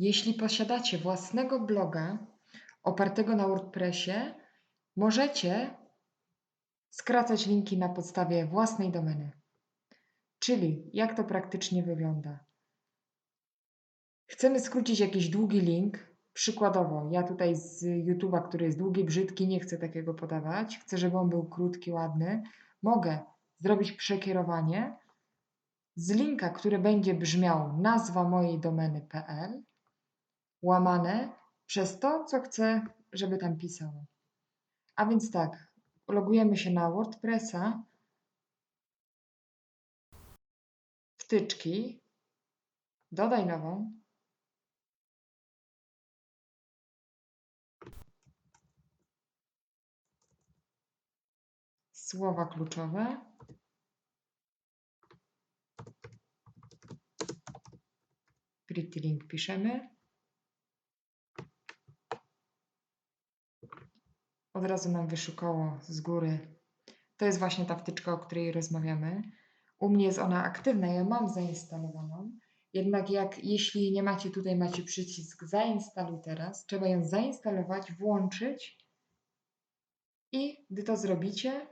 Jeśli posiadacie własnego bloga opartego na WordPressie, możecie skracać linki na podstawie własnej domeny. Czyli jak to praktycznie wygląda? Chcemy skrócić jakiś długi link. Przykładowo, ja tutaj z YouTube'a, który jest długi, brzydki, nie chcę takiego podawać. Chcę, żeby on był krótki, ładny. Mogę zrobić przekierowanie z linka, który będzie brzmiał nazwa mojej domeny.pl łamane przez to, co chcę, żeby tam pisało. A więc tak, logujemy się na WordPressa, wtyczki, dodaj nową. Słowa kluczowe. Pretty link piszemy. Od razu nam wyszukało z góry. To jest właśnie ta wtyczka, o której rozmawiamy. U mnie jest ona aktywna, ja mam zainstalowaną. Jednak jak jeśli nie macie tutaj, macie przycisk zainstaluj teraz, trzeba ją zainstalować, włączyć i gdy to zrobicie,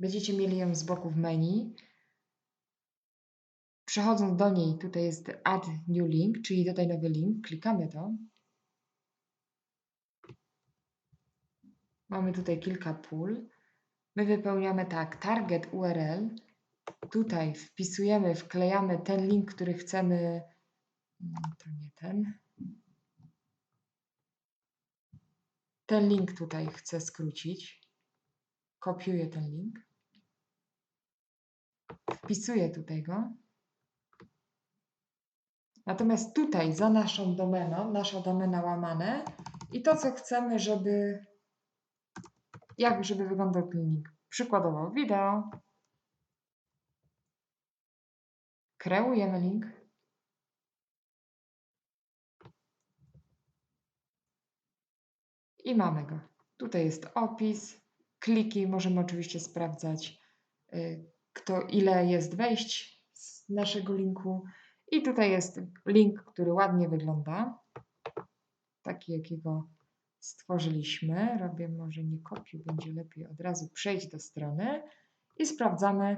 będziecie mieli ją z boku w menu. Przechodząc do niej, tutaj jest add new link, czyli dodaj nowy link, klikamy to. Mamy tutaj kilka pól. My wypełniamy tak, target URL. Tutaj wpisujemy, wklejamy ten link, który chcemy. Mm, To nie ten. Ten link tutaj chcę skrócić. Kopiuję ten link. Wpisuję tutaj go. Natomiast tutaj za naszą domeną, nasza domena łamane i to, co chcemy, żeby jak żeby wyglądał link. Przykładowo wideo. Kreujemy link. I mamy go. Tutaj jest opis, kliki. Możemy oczywiście sprawdzać, y, kto, ile jest wejść z naszego linku. I tutaj jest link, który ładnie wygląda. Taki, jakiego stworzyliśmy. Robię może nie kopiuj, będzie lepiej od razu przejść do strony i sprawdzamy.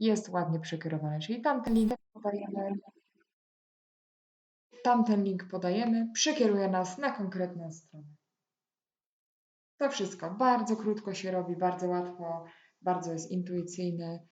Jest ładnie przekierowany, czyli tamten link podajemy. Tamten link podajemy, przekieruje nas na konkretną stronę. To wszystko. Bardzo krótko się robi, bardzo łatwo, bardzo jest intuicyjne.